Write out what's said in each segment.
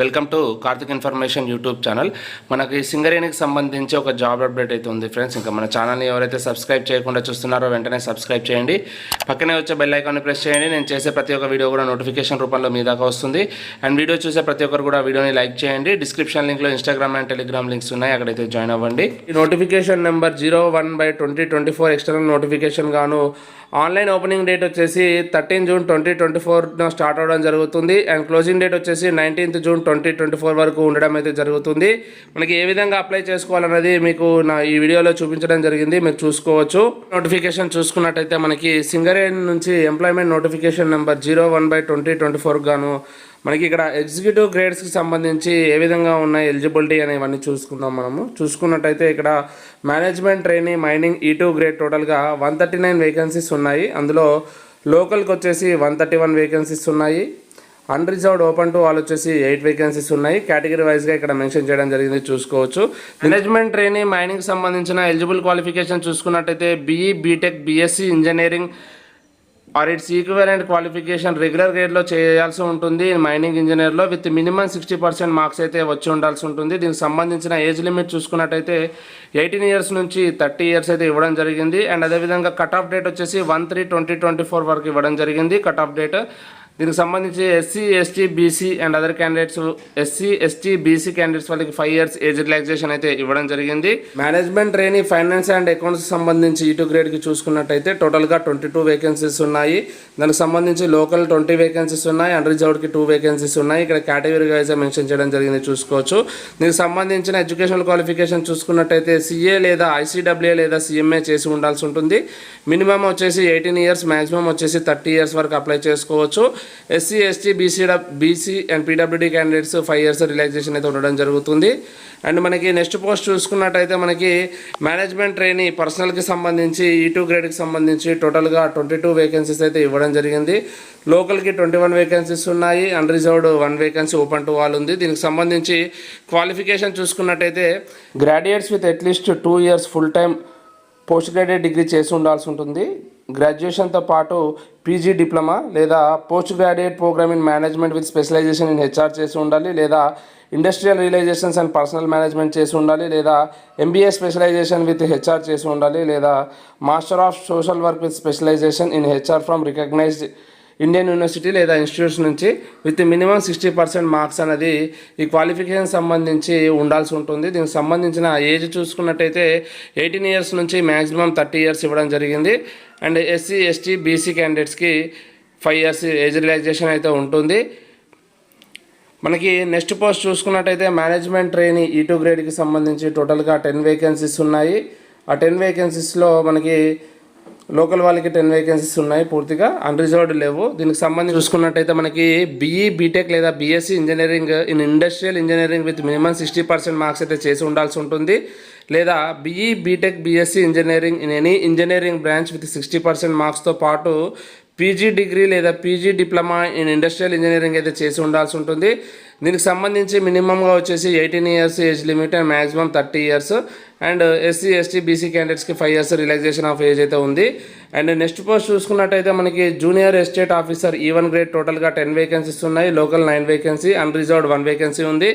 Welcome to Karthik information YouTube channel. మనకి సింగరేణికి సంబంధించి ఒక జాబ్ అప్డేట్ అయితే ఉంది ఫ్రెండ్స్. ఇంకా మన ఛానల్ని ఎవరైతే సబ్స్క్రైబ్ చేయకుండా చూస్తున్నారో వెంటనే సబ్స్క్రైబ్ చేయండి. పక్కనే వచ్చే బెల్ ఐకాన్ని ప్రెస్ చేయండి. నేను చేసే ప్రతి ఒక్క వీడియో కూడా నోటిఫికేషన్ రూపంలో మీ దాకా వస్తుంది. అండ్ వీడియో చూసే ప్రతి ఒక్కరు కూడా వీడియోని లైక్ చేయండి. డిస్క్రిప్షన్ లింక్లో ఇన్స్టాగ్రామ్ అండ్ టెలిగ్రామ్ లింక్స్ ఉన్నాయి. అక్కడైతే జాయిన్ అవ్వండి. ఈ notification number zero one by twenty twenty four external notification గాను ఆన్లైన్ ఓపెనింగ్ డేట్ వచ్చేసి థర్టీన్ జూన్ ట్వంటీ ట్వంటీ ఫోర్న స్టార్ట్ అవ్వడం జరుగుతుంది. అండ్ క్లోజింగ్ డేట్ వచ్చేసి nineteenth June twenty twenty four వరకు ఉండడం అయితే జరుగుతుంది. మనకి ఏ విధంగా అప్లై చేసుకోవాలన్నది మీకు నా ఈ వీడియోలో చూపించడం జరిగింది. మీరు చూసుకోవచ్చు. నోటిఫికేషన్ చూసుకున్నట్టయితే మనకి సింగరేణి నుంచి employment notification number zero one by twenty twenty four గాను మనకి ఇక్కడ ఎగ్జిక్యూటివ్ గ్రేడ్స్కి సంబంధించి ఏ విధంగా ఉన్నాయి ఎలిజిబిలిటీ అనేవన్నీ చూసుకుందాం మనము. చూసుకున్నట్టయితే ఇక్కడ management training mining E two grade టోటల్గా వన్ థర్టీ నైన్ వేకెన్సీస్ ఉన్నాయి. అందులో లోకల్కి వచ్చేసి వన్ థర్టీ వన్ వేకెన్సీస్ ఉన్నాయి. అన్రిజర్వ్డ్ ఓపెన్ టు వాళ్ళు వచ్చేసి ఎయిట్ వేకెన్సీస్ ఉన్నాయి. కేటగిరీ వైజ్గా ఇక్కడ మెన్షన్ చేయడం జరిగింది చూసుకోవచ్చు. మేనేజ్మెంట్ ట్రైనీ మైనింగ్ సంబంధించిన ఎలిజిబుల్ క్వాలిఫికేషన్ చూసుకున్నట్టయితే BE BTech BSc engineering or its equivalent qualification regular గ్రేడ్లో చేయాల్సి ఉంటుంది. Mining ఇంజనీర్లో with minimum sixty percent marks అయితే వచ్చి ఉండాల్సి ఉంటుంది. దీనికి సంబంధించిన ఏజ్ లిమిట్ చూసుకున్నట్టయితే ఎయిటీన్ ఇయర్స్ నుంచి థర్టీ ఇయర్స్ అయితే ఇవ్వడం జరిగింది. అండ్ అదేవిధంగా కట్ ఆఫ్ డేట్ వచ్చేసి one three twenty twenty four వరకు ఇవ్వడం జరిగింది. కట్ ఆఫ్ డేట్ దీనికి సంబంధించి SC ST BC and other candidates SC ST BC candidates వాళ్ళకి ఫైవ్ ఇయర్స్ ఏజ్ రిలాక్సేషన్ అయితే ఇవ్వడం జరిగింది. Management trainee finance and accounts సంబంధించి ఈ టూ గ్రేడ్కి చూసుకున్నట్టయితే టోటల్గా ట్వంటీ టూ వేకెన్సీస్ ఉన్నాయి. దానికి సంబంధించి లోకల్ ట్వంటీ వేకెన్సీస్ ఉన్నాయి. అండ్ రిజర్వ్డ్కి టూ వేకెన్సీస్ ఉన్నాయి. ఇక్కడ కేటగిరీ వైజ్ మెన్షన్ చేయడం జరిగింది చూసుకోవచ్చు. దీనికి సంబంధించిన ఎడ్యుకేషనల్ క్వాలిఫికేషన్ చూసుకున్నట్టయితే సిఏ లేదా ఐసీడబ్ల్యూఏ లేదా సిఎంఏ చేసి ఉండాల్సి ఉంటుంది. మినిమం వచ్చేసి ఎయిటీన్ ఇయర్స్ మ్యాక్సిమం వచ్చేసి థర్టీ ఇయర్స్ వరకు అప్లై చేసుకోవచ్చు. SC ST BC BC and PWD candidates five years relaxation అయితే ఉండడం జరుగుతుంది. అండ్ మనకి నెక్స్ట్ పోస్ట్ చూసుకున్నట్టయితే మనకి మేనేజ్మెంట్ ట్రైనీ పర్సనల్కి సంబంధించి ఈ టూ గ్రేడ్కి సంబంధించి టోటల్గా ట్వంటీ టూ వేకెన్సీస్ అయితే ఇవ్వడం జరిగింది. లోకల్కి ట్వంటీ వన్ వేకెన్సీస్ ఉన్నాయి. Unreserved one vacancy open to all ఉంది. దీనికి సంబంధించి క్వాలిఫికేషన్ చూసుకున్నట్టయితే graduates with at least two years full time post graduate degree చేసి ఉండాల్సి ఉంటుంది. గ్రాడ్యుయేషన్తో పాటు పీజీ డిప్లొమా లేదా post graduate program in management with specialisation in HR చేసి ఉండాలి లేదా industrial realisations and personnel management చేసి ఉండాలి లేదా ఎంబీఏ స్పెషలైజేషన్ విత్ హెచ్ఆర్ చేసి ఉండాలి లేదా master of social work with specialisation in HR from recognised Indian university లేదా ఇన్స్టిట్యూట్స్ నుంచి with minimum sixty percent marks అనేది ఈ క్వాలిఫికేషన్ సంబంధించి ఉండాల్సి ఉంటుంది. దీనికి సంబంధించిన ఏజ్ చూసుకున్నట్టయితే ఎయిటీన్ ఇయర్స్ నుంచి మ్యాక్సిమం థర్టీ ఇయర్స్ ఇవ్వడం జరిగింది. అండ్ ఎస్సీ ఎస్టీ బీసీ క్యాండిడేట్స్కి ఫైవ్ ఇయర్స్ ఏజ్ రిలాక్సేషన్ అయితే ఉంటుంది. మనకి నెక్స్ట్ పోస్ట్ చూసుకున్నట్టయితే మేనేజ్మెంట్ ట్రైనింగ్ ఈ టూ గ్రేడ్కి సంబంధించి టోటల్గా టెన్ వేకెన్సీస్ ఉన్నాయి. ఆ టెన్ వేకెన్సీస్లో మనకి లోకల్ వాళ్ళకి టెన్ వేకెన్సీస్ ఉన్నాయి పూర్తిగా అన్రిజర్వ్డ్ లేవు. దీనికి సంబంధించి చూసుకున్నట్టయితే మనకి బీఈ బీటెక్ లేదా BSc engineering in industrial engineering with minimum sixty percent marks అయితే చేసి ఉండాల్సి ఉంటుంది. లేదా BE BTech BSc engineering in any engineering branch with sixty percent మార్క్స్తో పాటు పీజీ డిగ్రీ లేదా PG diploma in industrial engineering అయితే చేసి ఉండాల్సి ఉంటుంది. దీనికి సంబంధించి మినిమంగా వచ్చేసి eighteen years age limit and maximum thirty years. And SC ST BC క్యాండిడేట్స్కి five years relaxation of age అయితే ఉంది. అండ్ నెక్స్ట్ పోస్ట్ చూసుకున్నట్టయితే మనకి junior estate officer E one grade టోటల్గా టెన్ వేకెన్సీస్ ఉన్నాయి. Local nine vacancy unreserved one vacancy ఉంది.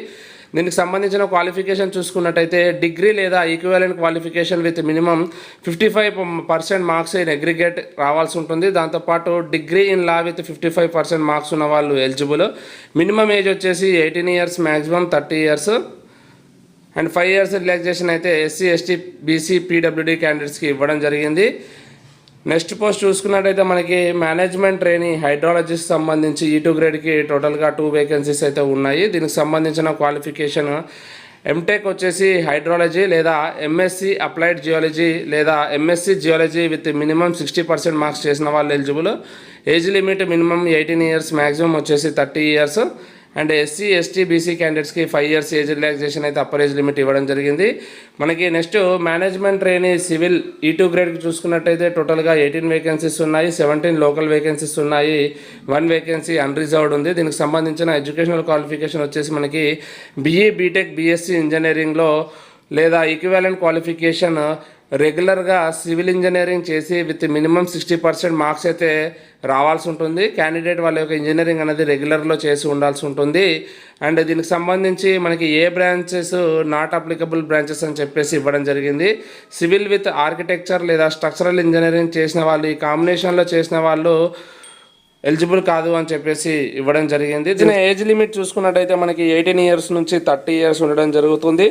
దీనికి సంబంధించిన క్వాలిఫికేషన్ చూసుకున్నట్టయితే డిగ్రీ లేదా equivalent qualification with minimum fifty five percent marks in aggregate రావాల్సి ఉంటుంది. దాంతోపాటు degree in law with fifty five percent marks ఉన్న వాళ్ళు ఎలిజిబుల్ మినిమం ఏజ్ వచ్చేసి eighteen years maximum thirty years and five years relaxation అయితే SC ST BC PWD క్యాండిడేట్స్కి ఇవ్వడం జరిగింది. నెక్స్ట్ పోస్ట్ చూసుకున్నట్టయితే మనకి మేనేజ్మెంట్ ట్రైనింగ్ హైడ్రాలజిస్ట్ సంబంధించి ఈ టూ గ్రేడ్కి టోటల్గా టూ వేకెన్సీస్ అయితే ఉన్నాయి. దీనికి సంబంధించిన క్వాలిఫికేషన్ ఎంటెక్ వచ్చేసి హైడ్రాలజీ లేదా ఎంఎస్సి అప్లైడ్ జియాలజీ లేదా MSc geology with minimum sixty percent marks చేసిన వాళ్ళు eligible age limit minimum eighteen years maximum వచ్చేసి thirty years and SC ST BC క్యాండిడేట్స్కి ఫైవ్ ఇయర్స్ ఏజ్ రిలాక్సేషన్ అయితే అప్పర్ ఏజ్ లిమిట్ ఇవ్వడం జరిగింది. మనకి next management trainee civil E two గ్రేడ్కి చూసుకున్నట్టయితే టోటల్గా ఎయిటీన్ వేకెన్సీస్ ఉన్నాయి సెవెంటీన్ లోకల్ వేకెన్సీస్ ఉన్నాయి వన్ వేకెన్సీ అన్రిజర్వ్డ్ ఉంది. దీనికి సంబంధించిన ఎడ్యుకేషనల్ క్వాలిఫికేషన్ వచ్చేసి మనకి బీఈ బీటెక్ బీఎస్సీ ఇంజనీరింగ్లో లేదా ఈక్వాలెంట్ క్వాలిఫికేషన్ రెగ్యులర్గా సివిల్ ఇంజనీరింగ్ చేసి with minimum sixty percent marks అయితే రావాల్సి ఉంటుంది. క్యాండిడేట్ వాళ్ళ యొక్క ఇంజనీరింగ్ అనేది రెగ్యులర్లో చేసి ఉండాల్సి ఉంటుంది. అండ్ దీనికి సంబంధించి మనకి ఏ బ్రాంచెస్ నాట్ అప్లికబుల్ బ్రాంచెస్ అని చెప్పేసి ఇవ్వడం జరిగింది. సివిల్ విత్ ఆర్కిటెక్చర్ లేదా స్ట్రక్చరల్ ఇంజనీరింగ్ చేసిన వాళ్ళు ఈ కాంబినేషన్లో చేసిన వాళ్ళు ఎలిజిబుల్ కాదు అని చెప్పేసి ఇవ్వడం జరిగింది. దీని ఏజ్ లిమిట్ చూసుకున్నట్టయితే మనకి ఎయిటీన్ ఇయర్స్ నుంచి థర్టీ ఇయర్స్ ఉండడం జరుగుతుంది.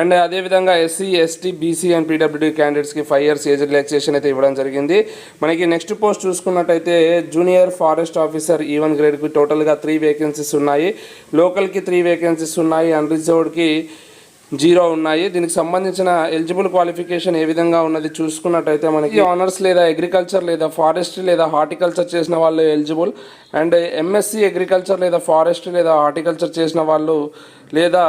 అండ్ అదేవిధంగా SC ST BC and PWD క్యాండిడేట్స్కి ఫైవ్ ఇయర్స్ ఏజ్ రిలాక్సేషన్ అయితే ఇవ్వడం జరిగింది. మనకి నెక్స్ట్ పోస్ట్ చూసుకున్నట్టయితే junior forest officer E one గ్రేడ్కి టోటల్గా త్రీ వేకెన్సీస్ ఉన్నాయి. లోకల్కి త్రీ వేకెన్సీస్ ఉన్నాయి. అన్రిజర్వ్డ్కి జీరో ఉన్నాయి. దీనికి సంబంధించిన ఎలిజిబుల్ క్వాలిఫికేషన్ ఏ విధంగా ఉన్నది చూసుకున్నట్టయితే మనకి ఆనర్స్ లేదా అగ్రికల్చర్ లేదా ఫారెస్ట్రీ లేదా హార్టికల్చర్ చేసిన వాళ్ళు ఎలిజిబుల్ అండ్ ఎంఎస్సి అగ్రికల్చర్ లేదా ఫారెస్ట్ లేదా హార్టికల్చర్ చేసిన వాళ్ళు లేదా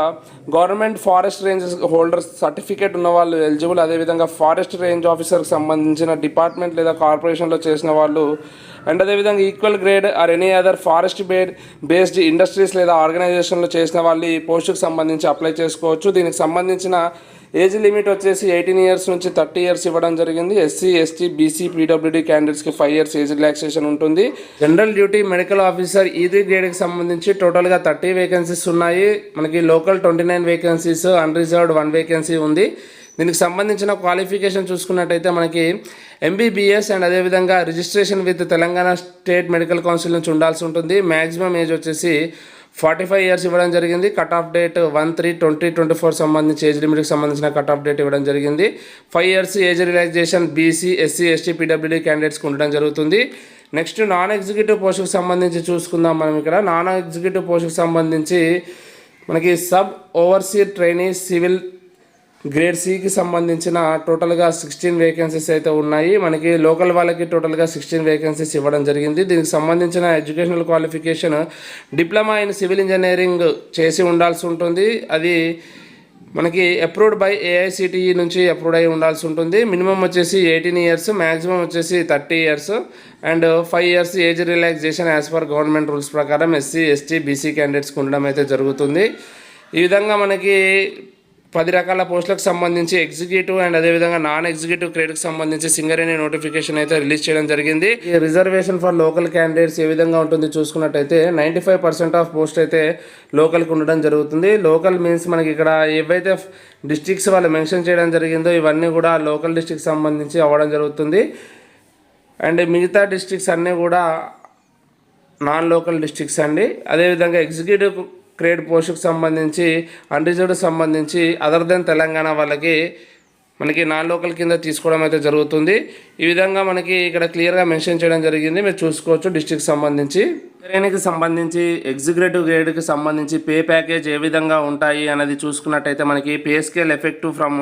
government forest range holders certificate ఉన్న వాళ్ళు ఎలిజిబుల్ అదేవిధంగా ఫారెస్ట్ రేంజ్ ఆఫీసర్కి సంబంధించిన డిపార్ట్మెంట్ లేదా కార్పొరేషన్లో చేసిన వాళ్ళు. అండ్ అదేవిధంగా equal grade or any other forest బేడ్ based industries లేదా ఆర్గనైజేషన్లో చేసిన వాళ్ళు ఈ పోస్టుకు సంబంధించి అప్లై చేసుకోవచ్చు. దీనికి సంబంధించిన ఏజ్ లిమిట్ వచ్చేసి ఎయిటీన్ ఇయర్స్ నుంచి థర్టీ ఇయర్స్ ఇవ్వడం జరిగింది. ఎస్సీ ఎస్టీ బీసీ పీడబ్ల్యూడీ క్యాండిడేట్స్కి ఫైవ్ ఇయర్స్ ఏజ్ రిలాక్సేషన్ ఉంటుంది. జనరల్ డ్యూటీ మెడికల్ ఆఫీసర్ ఈది గ్రేడ్కి సంబంధించి టోటల్గా థర్టీ వేకెన్సీస్ ఉన్నాయి. మనకి local twenty nine vacancies unreserved one vacancy ఉంది. దీనికి సంబంధించిన క్వాలిఫికేషన్ చూసుకున్నట్టయితే మనకి ఎంబీబీఎస్ అండ్ అదేవిధంగా registration with Telangana state medical council నుంచి ఉండాల్సి ఉంటుంది. మ్యాక్సిమం ఏజ్ వచ్చేసి ఫార్టీ ఫైవ్ ఇయర్స్ ఇవ్వడం జరిగింది. Cut off date one three twenty twenty four సంబంధించి ఏజ్ లిమిట్కి సంబంధించిన కట్ ఆఫ్ డేట్ ఇవ్వడం జరిగింది. Five years age relaxation BC SC ST PWD క్యాండిడేట్స్కి ఉండడం జరుగుతుంది. నెక్స్ట్ నాన్ ఎగ్జిక్యూటివ్ పోస్టుకు సంబంధించి చూసుకుందాం మనం ఇక్కడ. నాన్ ఎగ్జిక్యూటివ్ పోస్టుకు సంబంధించి మనకి sub overseer trainee civil grade సికి సంబంధించిన టోటల్గా సిక్స్టీన్ వేకెన్సీస్ అయితే ఉన్నాయి. మనకి లోకల్ వాళ్ళకి టోటల్గా సిక్స్టీన్ వేకెన్సీస్ ఇవ్వడం జరిగింది. దీనికి సంబంధించిన educational qualification diploma in civil engineering చేసి ఉండాల్సి ఉంటుంది. అది మనకి అప్రూవ్డ్ బై ఏఐసిటిఈ నుంచి అప్రూవ్ అయి ఉండాల్సి ఉంటుంది. మినిమం వచ్చేసి ఎయిటీన్ ఇయర్స్ మ్యాక్సిమం వచ్చేసి thirty years and five years age relaxation as per government rules ప్రకారం ఎస్సీ ఎస్టీ బీసీ క్యాండిడేట్స్కి ఉండడం అయితే జరుగుతుంది. ఈ విధంగా మనకి పది రకాల పోస్టులకు సంబంధించి ఎగ్జిక్యూటివ్ అండ్ అదేవిధంగా నాన్ ఎగ్జిక్యూటివ్ క్రెడిట్కి సంబంధించి సింగరేణి నోటిఫికేషన్ అయితే రిలీజ్ చేయడం జరిగింది. ఈ రిజర్వేషన్ ఫర్ లోకల్ క్యాండిడేట్స్ ఏ విధంగా ఉంటుంది చూసుకున్నట్టయితే ninety five percent of post అయితే లోకల్కి ఉండడం జరుగుతుంది. లోకల్ మీన్స్ మనకి ఇక్కడ ఏవైతే డిస్ట్రిక్ట్స్ వాళ్ళు మెన్షన్ చేయడం జరిగిందో ఇవన్నీ కూడా లోకల్ డిస్ట్రిక్ట్ సంబంధించి అవ్వడం జరుగుతుంది. అండ్ మిగతా డిస్ట్రిక్ట్స్ అన్నీ కూడా నాన్ లోకల్ డిస్ట్రిక్ట్స్ అండి. అదేవిధంగా ఎగ్జిక్యూటివ్ గ్రేడ్ పోస్ట్కి సంబంధించి అన్రిజర్వ్డ్ సంబంధించి అదర్ దెన్ తెలంగాణ వాళ్ళకి మనకి నాన్ లోకల్ కింద తీసుకోవడం అయితే జరుగుతుంది. ఈ విధంగా మనకి ఇక్కడ క్లియర్గా మెన్షన్ చేయడం జరిగింది. మీరు చూసుకోవచ్చు డిస్ట్రిక్ట్ సంబంధించి. శ్రేణికి సంబంధించి ఎగ్జిక్యూటివ్ గ్రేడ్కి సంబంధించి పే ప్యాకేజ్ ఏ విధంగా ఉంటాయి అనేది చూసుకున్నట్టయితే మనకి pay scale effective from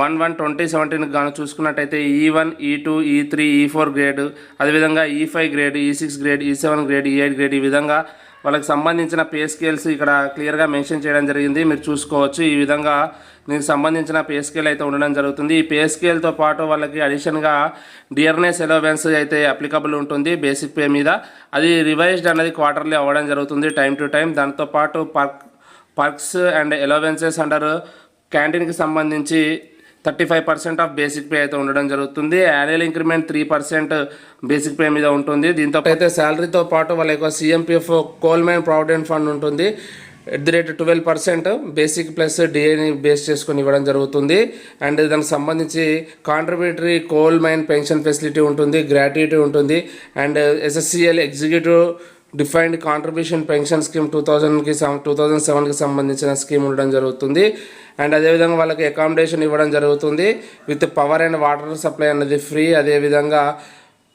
one one twenty సెవెంటీన్కి గాను చూసుకున్నట్టయితే ఈ వన్ ఈ టూ ఈ త్రీ ఈ ఫోర్ గ్రేడ్ అదేవిధంగా E five grade E six grade E seven grade E eight grade ఈ విధంగా వాళ్ళకి సంబంధించిన పే స్కేల్స్ ఇక్కడ క్లియర్గా మెన్షన్ చేయడం జరిగింది. మీరు చూసుకోవచ్చు. ఈ విధంగా దీనికి సంబంధించిన పే స్కేల్ అయితే ఉండడం జరుగుతుంది. ఈ పే స్కేల్తో పాటు వాళ్ళకి అడిషన్గా డియర్నెస్ ఎలవెన్స్ అయితే అప్లికబుల్ ఉంటుంది బేసిక్ పే మీద. అది రివైజ్డ్ అనేది క్వార్టర్లీ అవ్వడం జరుగుతుంది టైం టు టైం. దాంతోపాటు perk perks and allowances under క్యాంటీన్కి సంబంధించి thirty five percent of basic pay అయితే ఉండడం జరుగుతుంది. Annual increment three percent basic pay మీద ఉంటుంది. దీంతో అయితే శాలరీతో పాటు వాళ్ళ యొక్క CMPF coal mines provident fund ఉంటుంది. At the rate twelve percent basic plus డిఏని base చేసుకొని ఇవ్వడం జరుగుతుంది. అండ్ దానికి సంబంధించి contributory coal mine pension facility ఉంటుంది. గ్రాట్యుటీ ఉంటుంది and SSCL executive defined contribution pension scheme two థౌజండ్కి టూ థౌజండ్ సెవెన్కి సంబంధించిన స్కీమ్ ఉండడం జరుగుతుంది. అండ్ అదేవిధంగా వాళ్ళకి అకామిడేషన్ ఇవ్వడం జరుగుతుంది. With power and water supply అన్నది ఫ్రీ అదేవిధంగా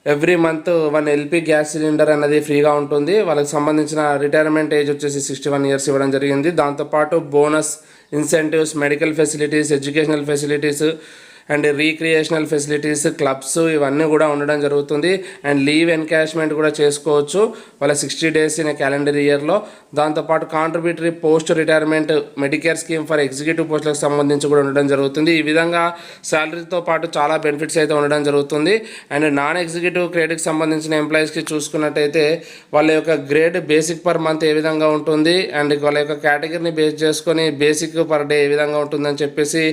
every month one LP gas cylinder అనేది ఫ్రీగా ఉంటుంది. వాళ్ళకి సంబంధించిన రిటైర్మెంట్ ఏజ్ వచ్చేసి సిక్స్టీ వన్ ఇయర్స్ ఇవ్వడం జరిగింది. దాంతోపాటు bonus incentives medical facilities educational facilities and recreational facilities clubs ఇవన్నీ కూడా ఉండడం జరుగుతుంది. అండ్ లీవ్ ఎన్కాష్మెంట్ కూడా చేసుకోవచ్చు వాళ్ళ సిక్స్టీ డేస్ ఇన్ క్యాలెండర్ ఇయర్లో దాంతోపాటు contributory post retirement medicare scheme for executive పోస్టులకు సంబంధించి కూడా ఉండడం జరుగుతుంది. ఈ విధంగా శాలరీతో పాటు చాలా బెనిఫిట్స్ అయితే ఉండడం జరుగుతుంది. అండ్ నాన్ ఎగ్జిక్యూటివ్ గ్రేడ్కి సంబంధించిన ఎంప్లాయీస్కి చూసుకున్నట్టయితే వాళ్ళ యొక్క గ్రేడ్ బేసిక్ పర్ మంత్ ఏ విధంగా ఉంటుంది? అండ్ వాళ్ళ యొక్క కేటగిరీని బేస్ చేసుకొని బేసిక్ పర్ డే ఏ విధంగా ఉంటుందని చెప్పేసి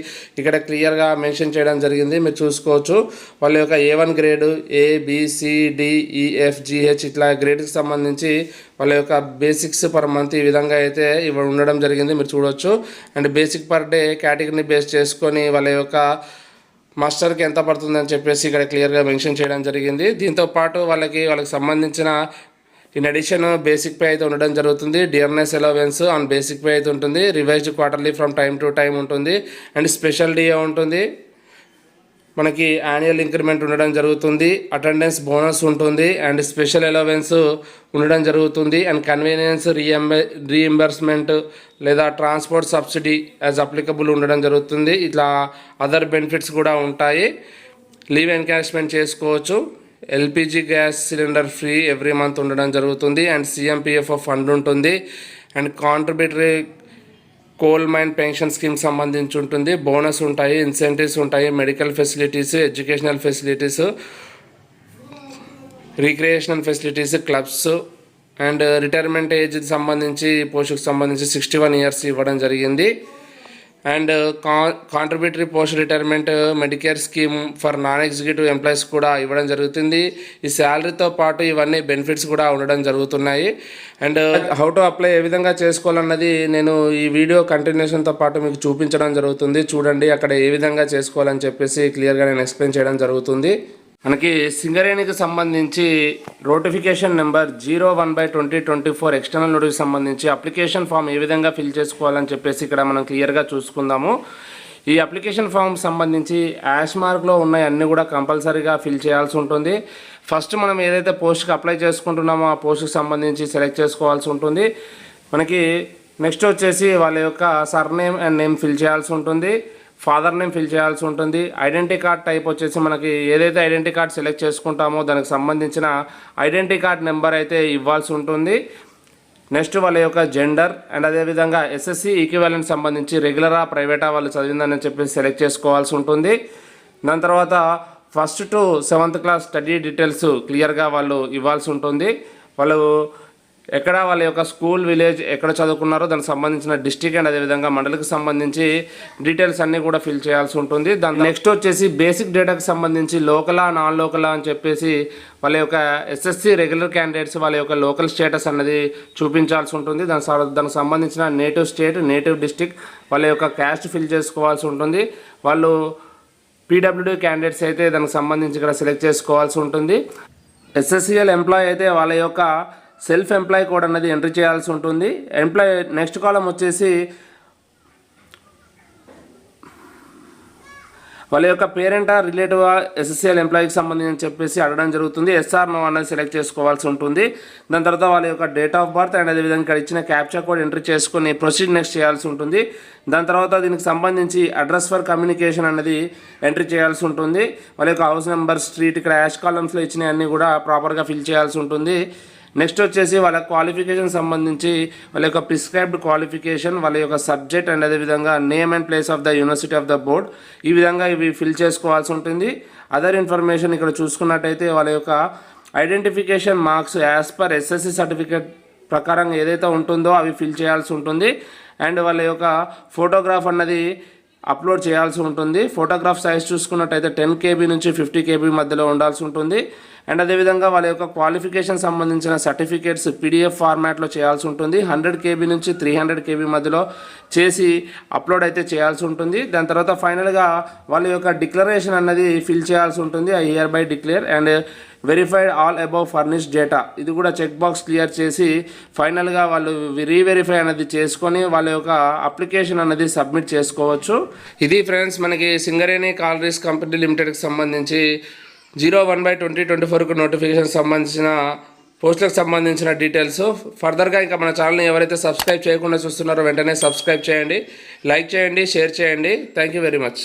ఇక్కడ క్లియర్గా మెన్షన్ చేయడం జరిగింది. మీరు చూసుకోవచ్చు. వాళ్ళ యొక్క A one grade A BCDEF GH ఇట్లా గ్రేడ్కి సంబంధించి వాళ్ళ యొక్క బేసిక్స్ పర్ మంత్ ఈ విధంగా అయితే ఇవి ఉండడం జరిగింది. మీరు చూడొచ్చు. అండ్ బేసిక్ పర్ డే కేటగిరీని బేస్ చేసుకొని వాళ్ళ యొక్క మాస్టర్కి ఎంత పడుతుందని చెప్పేసి ఇక్కడ క్లియర్గా మెన్షన్ చేయడం జరిగింది. దీంతో పాటు వాళ్ళకి వాళ్ళకి సంబంధించిన ఇన్ అడిషన్ బేసిక్ పే అయితే ఉండడం జరుగుతుంది. DNS allowance on basic pay అయితే ఉంటుంది. Revised quarterly from time to time ఉంటుంది. అండ్ స్పెషల్ డిఏ ఉంటుంది. మనకి యాన్యువల్ ఇంక్రిమెంట్ ఉండడం జరుగుతుంది. అటెండెన్స్ బోనస్ ఉంటుంది. అండ్ స్పెషల్ అలవెన్స్ ఉండడం జరుగుతుంది. అండ్ కన్వీనియన్స్ రీఎంబ రీఎంబర్స్మెంట్ లేదా ట్రాన్స్పోర్ట్ సబ్సిడీ యాజ్ అప్లికబుల్ ఉండడం జరుగుతుంది. ఇట్లా అదర్ బెనిఫిట్స్ కూడా ఉంటాయి. లీవ్ ఎన్కాష్మెంట్ చేసుకోవచ్చు. LPG gas cylinder free every month ఉండడం జరుగుతుంది. అండ్ సిఎంపిఎఫ్ఓ ఫండ్ ఉంటుంది. And contributory coal mine pension scheme సంబంధించి ఉంటుంది. బోనస్ ఉంటాయి ఇన్సెంటివ్స్ ఉంటాయి medical facilities educational facilities recreational facilities clubs and retirement age సంబంధించి పోస్టుకు సంబంధించి సిక్స్టీ వన్ ఇయర్స్ ఇవ్వడం జరిగింది. అండ్ కా contributory post retirement medicare scheme for non executive employees కూడా ఇవ్వడం జరుగుతుంది. ఈ శాలరీతో పాటు ఇవన్నీ బెనిఫిట్స్ కూడా ఉండడం జరుగుతున్నాయి. అండ్ హౌ టు అప్లై ఏ విధంగా చేసుకోవాలన్నది నేను ఈ వీడియో కంటిన్యూషన్తో పాటు మీకు చూపించడం జరుగుతుంది. చూడండి అక్కడ ఏ విధంగా చేసుకోవాలని చెప్పేసి క్లియర్గా నేను ఎక్స్ప్లెయిన్ చేయడం జరుగుతుంది. మనకి సింగరేణికి సంబంధించి notification number zero one by twenty twenty four external నోటికి సంబంధించి అప్లికేషన్ ఫామ్ ఏ విధంగా ఫిల్ చేసుకోవాలని చెప్పేసి ఇక్కడ మనం క్లియర్గా చూసుకుందాము. ఈ అప్లికేషన్ ఫామ్ సంబంధించి యాష్ మార్క్లో ఉన్నాయి అన్నీ కూడా కంపల్సరీగా ఫిల్ చేయాల్సి ఉంటుంది. ఫస్ట్ మనం ఏదైతే పోస్ట్కి అప్లై చేసుకుంటున్నామో ఆ పోస్ట్కి సంబంధించి సెలెక్ట్ చేసుకోవాల్సి ఉంటుంది. మనకి నెక్స్ట్ వచ్చేసి వాళ్ళ యొక్క సర్నేమ్ అండ్ నేమ్ ఫిల్ చేయాల్సి ఉంటుంది. ఫాదర్ నేమ్ ఫిల్ చేయాల్సి ఉంటుంది. ఐడెంటిటీ కార్డ్ టైప్ వచ్చేసి మనకి ఏదైతే ఐడెంటిటీ కార్డ్ సెలెక్ట్ చేసుకుంటామో దానికి సంబంధించిన ఐడెంటిటీ కార్డ్ నెంబర్ అయితే ఇవ్వాల్సి ఉంటుంది. నెక్స్ట్ వాళ్ళ యొక్క జెండర్ అండ్ అదేవిధంగా ఎస్ఎస్సి ఈక్వివాలెంట్ సంబంధించి రెగ్యులరా ప్రైవేటా వాళ్ళు చదివిందని చెప్పి సెలెక్ట్ చేసుకోవాల్సి ఉంటుంది. దాని తర్వాత first to seventh class study details క్లియర్గా వాళ్ళు ఇవ్వాల్సి ఉంటుంది. వాళ్ళు ఎక్కడ వాళ్ళ యొక్క స్కూల్ విలేజ్ ఎక్కడ చదువుకున్నారో దానికి సంబంధించిన డిస్టిక్ అండ్ అదేవిధంగా మండలికి సంబంధించి డీటెయిల్స్ అన్నీ కూడా ఫిల్ చేయాల్సి ఉంటుంది. దాని నెక్స్ట్ వచ్చేసి బేసిక్ డేటాకి సంబంధించి లోకలా నాన్ లోకలా అని చెప్పేసి వాళ్ళ యొక్క ఎస్ఎస్సి రెగ్యులర్ క్యాండిడేట్స్ వాళ్ళ యొక్క లోకల్ స్టేటస్ అన్నది చూపించాల్సి ఉంటుంది. దాని స- దానికి సంబంధించిన నేటివ్ స్టేట్ నేటివ్ డిస్టిక్ వాళ్ళ యొక్క క్యాస్ట్ ఫిల్ చేసుకోవాల్సి ఉంటుంది. వాళ్ళు పీడబ్ల్యూడీ క్యాండిడేట్స్ అయితే దానికి సంబంధించి ఇక్కడ సెలెక్ట్ చేసుకోవాల్సి ఉంటుంది. ఎస్ఎస్సిఎల్ ఎంప్లాయీ అయితే వాళ్ళ యొక్క సెల్ఫ్ ఎంప్లాయ్ కోడ్ అనేది ఎంట్రీ చేయాల్సి ఉంటుంది. ఎంప్లాయ్ నెక్స్ట్ కాలం వచ్చేసి వాళ్ళ యొక్క పేరెంట్ రిలేటివ్ ఎస్ఎస్ఎల్ ఎంప్లాయీకి సంబంధించి చెప్పేసి అడగడం జరుగుతుంది. ఎస్ఆర్ నో అనేది సెలెక్ట్ చేసుకోవాల్సి ఉంటుంది. దాని తర్వాత వాళ్ళ యొక్క డేట్ ఆఫ్ బర్త్ అండ్ అదేవిధంగా ఇక్కడ ఇచ్చిన క్యాప్చర్ కోడ్ ఎంట్రీ చేసుకుని ప్రొసీడ్ నెక్స్ట్ చేయాల్సి ఉంటుంది. దాని తర్వాత దీనికి సంబంధించి అడ్రస్ ఫర్ కమ్యూనికేషన్ అనేది ఎంట్రీ చేయాల్సి ఉంటుంది. వాళ్ళ యొక్క హౌస్ నెంబర్ స్ట్రీట్ ఇక్కడ యాష్ కాలమ్స్లో ఇచ్చినవన్నీ కూడా ప్రాపర్గా ఫిల్ చేయాల్సి ఉంటుంది. నెక్స్ట్ వచ్చేసి వాళ్ళ క్వాలిఫికేషన్ సంబంధించి వాళ్ళ యొక్క ప్రిస్క్రైబ్డ్ క్వాలిఫికేషన్ వాళ్ళ యొక్క సబ్జెక్ట్ అండ్ అదేవిధంగా name and place of the university of the board ఈ విధంగా ఇవి ఫిల్ చేసుకోవాల్సి ఉంటుంది. అదర్ ఇన్ఫర్మేషన్ ఇక్కడ చూసుకున్నట్టయితే వాళ్ళ యొక్క identification marks as per SSC certificate ప్రకారం ఏదైతే ఉంటుందో అవి ఫిల్ చేయాల్సి ఉంటుంది. అండ్ వాళ్ళ యొక్క ఫోటోగ్రాఫ్ అన్నది అప్లోడ్ చేయాల్సి ఉంటుంది. ఫోటోగ్రాఫ్ సైజ్ చూసుకున్నట్టయితే టెన్ కేబీ నుంచి ఫిఫ్టీ కేబీ మధ్యలో ఉండాల్సి ఉంటుంది. అండ్ అదేవిధంగా వాళ్ళ యొక్క క్వాలిఫికేషన్ సంబంధించిన సర్టిఫికేట్స్ పీడిఎఫ్ ఫార్మాట్లో చేయాల్సి ఉంటుంది. హండ్రెడ్ కేబీ నుంచి త్రీ హండ్రెడ్ కేబీ మధ్యలో చేసి అప్లోడ్ అయితే చేయాల్సి ఉంటుంది. దాని తర్వాత ఫైనల్గా వాళ్ళ యొక్క డిక్లరేషన్ అన్నది ఫిల్ చేయాల్సి ఉంటుంది. I hereby declare and verified all above furnished data ఇది కూడా చెక్ బాక్స్ క్లియర్ చేసి ఫైనల్గా వాళ్ళు రీవెరిఫై అనేది చేసుకొని వాళ్ళ యొక్క అప్లికేషన్ అనేది సబ్మిట్ చేసుకోవచ్చు. ఇది ఫ్రెండ్స్ మనకి సింగరేణి కాలరీస్ కంపెనీ లిమిటెడ్కి సంబంధించి zero one by twenty twenty fork notification సంబంధించిన పోస్టులకు సంబంధించిన డీటెయిల్స్ ఫర్దర్గా ఇంకా మన ఛానల్ని ఎవరైతే సబ్స్క్రైబ్ చేయకుండా చూస్తున్నారో వెంటనే సబ్స్క్రైబ్ చేయండి లైక్ చేయండి షేర్ చేయండి. Thank you very much